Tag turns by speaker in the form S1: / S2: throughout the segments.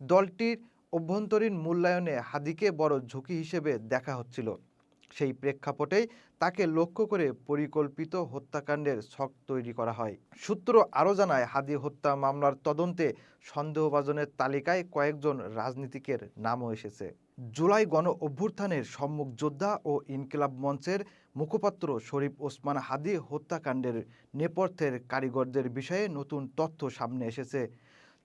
S1: দলটির অভ্যন্তরীণ মূল্যায়নে হাদিকে বড় ঝুঁকি হিসেবে দেখা হচ্ছিল। সেই প্রেক্ষাপটেই তাকে লক্ষ্য করে পরিকল্পিত হত্যাকাণ্ডের ছক তৈরি করা হয়। সূত্র আরও জানায় হাদি হত্যা মামলার তদন্তে সন্দেহভাজনের তালিকায় কয়েকজন রাজনীতিকের নামও এসেছে। জুলাই গণ অভ্যুত্থানের সম্মুখ যোদ্ধা ও ইনকিলাব মঞ্চের মুখপাত্র শরীফ ওসমান হাদি হত্যাকাণ্ডের নেপথ্যের কারিগরদের বিষয়ে নতুন তথ্য সামনে এসেছে।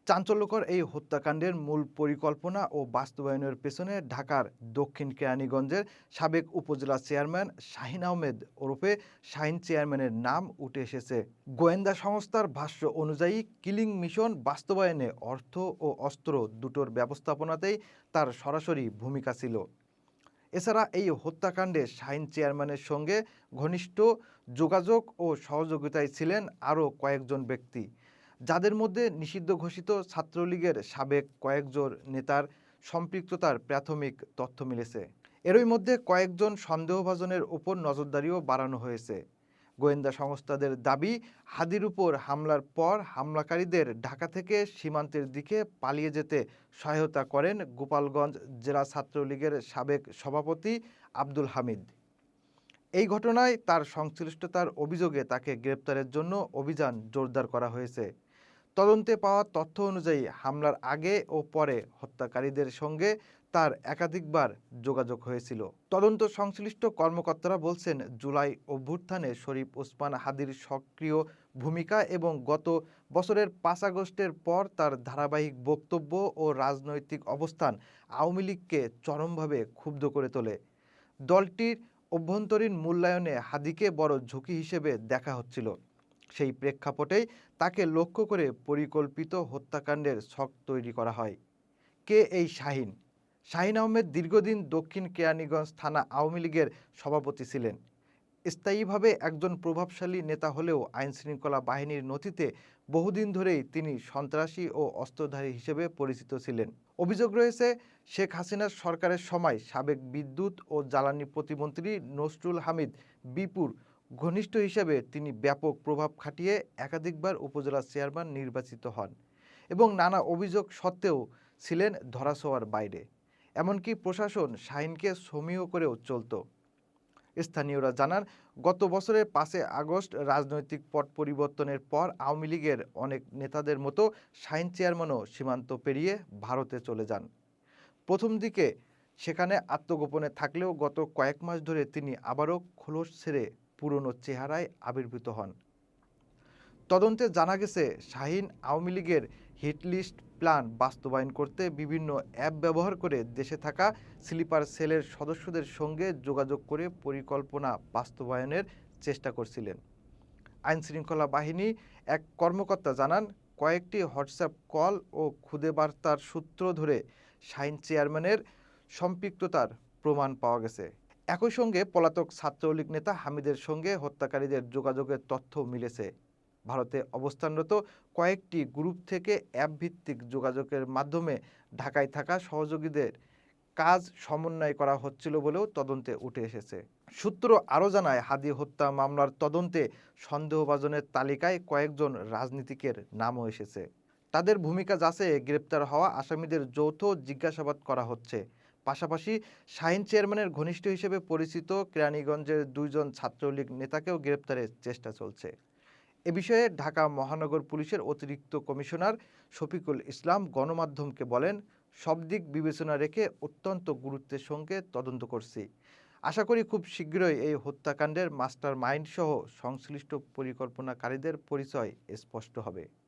S1: চাঞ্চল্যকর এই হত্যাকাণ্ডের মূল পরিকল্পনা ও বাস্তবায়নের পেছনে ঢাকার দক্ষিণ কেরানীগঞ্জের সাবেক উপজেলা চেয়ারম্যান শাহিন আহমেদ ওরফে শাহিন চেয়ারম্যানের নাম উঠে এসেছে। গোয়েন্দা সংস্থার ভাষ্য অনুযায়ী কিলিং মিশন বাস্তবায়নে অর্থ ও অস্ত্র দুটোর ব্যবস্থাপনাতেই তার সরাসরি ভূমিকা ছিল। এছাড়া এই হত্যাকাণ্ডে শাহিন চেয়ারম্যানের সঙ্গে ঘনিষ্ঠ যোগাযোগ ও সহযোগিতায় ছিলেন আরও কয়েকজন ব্যক্তি। যাদের মধ্যে নিষিদ্ধ ঘোষিত ছাত্রলীগের সাবেক কয়েকজন নেতার সম্পৃক্ততার প্রাথমিক তথ্য মিলেছে। এরই মধ্যে কয়েকজন সন্দেহভাজনের উপর নজরদারিও বাড়ানো হয়েছে। গোয়েন্দা সংস্থাদের দাবি, হাদির উপর হামলার পর হামলাকারীদের ঢাকা থেকে সীমান্তের দিকে পালিয়ে যেতে সহায়তা করেন গোপালগঞ্জ জেলা ছাত্রলীগের সাবেক সভাপতি আব্দুল হামিদ। এই ঘটনায় তার সংশ্লিষ্টতার অভিযোগে তাকে গ্রেপ্তারের জন্য অভিযান জোরদার করা হয়েছে। তদন্তে পাওয়া তথ্য অনুযায়ী হামলার আগে ও পরে হত্যাকারীদের সঙ্গে তার একাধিকবার যোগাযোগ হয়েছিল। তদন্ত সংশ্লিষ্ট কর্মকর্তারা বলছেন, জুলাই অভ্যুত্থানে শরীফ ওসমান হাদির সক্রিয় ভূমিকা এবং গত বছরের পাঁচ আগস্টের পর তার ধারাবাহিক বক্তব্য ও রাজনৈতিক অবস্থান আওয়ামী লীগকে চরমভাবে ক্ষুব্ধ করে তোলে। দলটির অভ্যন্তরীণ মূল্যায়নে হাদিকে বড় ঝুঁকি হিসেবে দেখা হচ্ছিল। সেই প্রেক্ষাপটেই তাকে লক্ষ্য করে পরিকল্পিত হত্যাকাণ্ডের ছক তৈরি করা হয়। কে এই শাহিন? শাহিন আহমেদ দীর্ঘদিন দক্ষিণ কেরানীগঞ্জ থানা আওয়ামী লীগের সভাপতি ছিলেন। স্থায়ীভাবে একজন প্রভাবশালী নেতা হলেও আইনশৃঙ্খলা বাহিনীর নথিতে বহুদিন ধরেই তিনি সন্ত্রাসী ও অস্ত্রধারী হিসেবে পরিচিত ছিলেন। অভিযোগ রয়েছে, শেখ হাসিনার সরকারের সময় সাবেক বিদ্যুৎ ও জ্বালানি প্রতিমন্ত্রী নসরুল হামিদ বিপুর ঘনিষ্ঠ হিসেবে তিনি ব্যাপক প্রভাব খাটিয়ে একাধিকবার উপজেলা চেয়ারম্যান নির্বাচিত হন এবং নানা অভিযোগ সত্ত্বেও ছিলেন ধরাছোঁয়ার বাইরে। এমনকি প্রশাসন শাহিনকে সমীহ করেও চলত। স্থানীয়রা জানান, গত বছরের পাঁচে আগস্ট রাজনৈতিক পট পরিবর্তনের পর আওয়ামী লীগের অনেক নেতাদের মতো শাহিন চেয়ারম্যানও সীমান্ত পেরিয়ে ভারতে চলে যান। প্রথম দিকে সেখানে আত্মগোপনে থাকলেও গত কয়েক মাস ধরে তিনি আবারও খোলস ছেড়ে পুরনো চেহারায় আবির্ভূত হন। তদন্তে জানা গেছে, শাহিন আওয়ামী লীগের হিটলিস্ট প্ল্যান বাস্তবায়ন করতে বিভিন্ন অ্যাপ ব্যবহার করে দেশে থাকা স্লিপার সেলের সদস্যদের সঙ্গে যোগাযোগ করে পরিকল্পনা বাস্তবায়নের চেষ্টা করছিলেন। আইনশৃঙ্খলা বাহিনী এক কর্মকর্তা জানান, কয়েকটি হোয়াটসঅ্যাপ কল ও খুদে বার্তার সূত্র ধরে শাহিন চেয়ারম্যানের সম্পৃক্ততার প্রমাণ পাওয়া গেছে। একই সঙ্গে পলাতক ছাত্রলীগ নেতা হামিদের সঙ্গে হত্যাকারীদের যোগাযোগের তথ্য মিলেছে। ভারতে অবস্থানরত কয়েকটি গ্রুপ থেকে অ্যাপ ভিত্তিক যোগাযোগের মাধ্যমে ঢাকায় থাকা সহযোগীদের কাজ সমন্বয় করা হচ্ছিল বলেও তদন্তে উঠে এসেছে। সূত্র আরও জানায়, হাদি হত্যা মামলার তদন্তে সন্দেহভাজনের তালিকায় কয়েকজন রাজনীতিকের নামও এসেছে। তাদের ভূমিকা যাচাইয়ে গ্রেপ্তার হওয়া আসামিদের যৌথ জিজ্ঞাসাবাদ করা হচ্ছে। পাশাপাশি শাহিন চেয়ারম্যানের ঘনিষ্ঠ হিসেবে পরিচিত কেরানীগঞ্জের দুইজন ছাত্রলীগ নেতাকেও গ্রেপ্তারের চেষ্টা চলছে। এ বিষয়ে ঢাকা মহানগর পুলিশের অতিরিক্ত কমিশনার শফিকুল ইসলাম গণমাধ্যমকে বলেন, সব দিক বিবেচনা রেখে অত্যন্ত গুরুত্বের সঙ্গে তদন্ত করছি। আশা করি খুব শীঘ্রই এই হত্যাকাণ্ডের মাস্টার মাইন্ড সহ সংশ্লিষ্ট পরিকল্পনাকারীদের পরিচয় স্পষ্ট হবে।